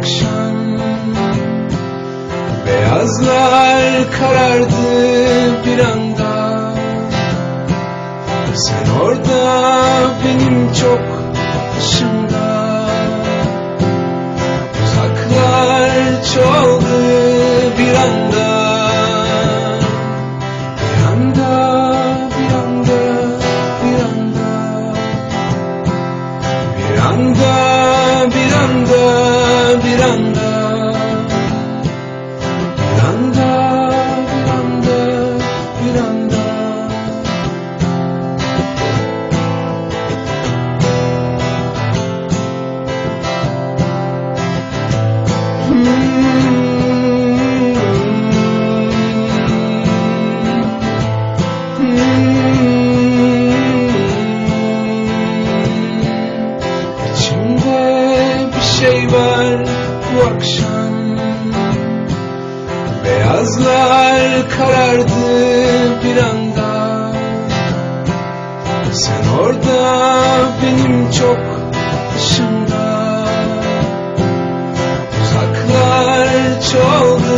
akşam. Beyazlar karardı bir anda. Sen orada benim çok şimdi şey var bu akşam. Beyazlar karardı bir anda. Sen orada benim çok dışımda Uzaklar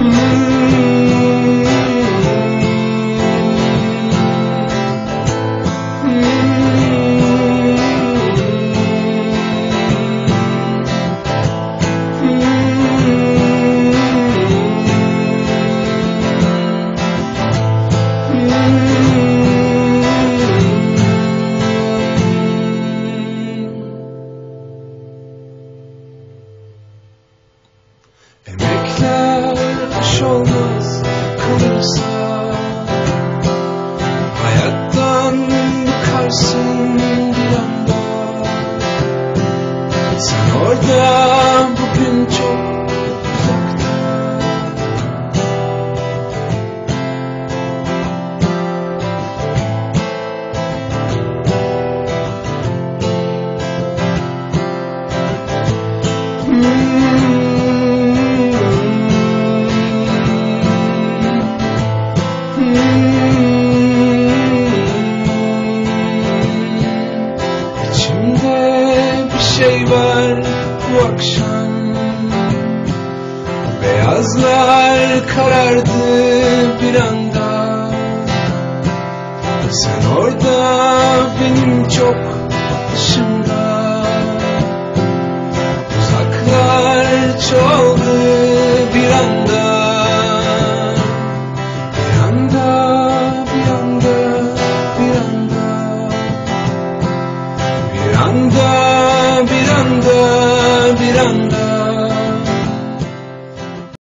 Mm. Aş olmaz kalırsa. Hayattan bıkarsın bir anda. Sen orada bugün çok şey var bu akşam. Beyazlar karardı bir anda. Sen orada benim çok dışımda Uzaklar çoğaldı bir anda. Bir anda, bir anda, bir anda. Bir anda virando.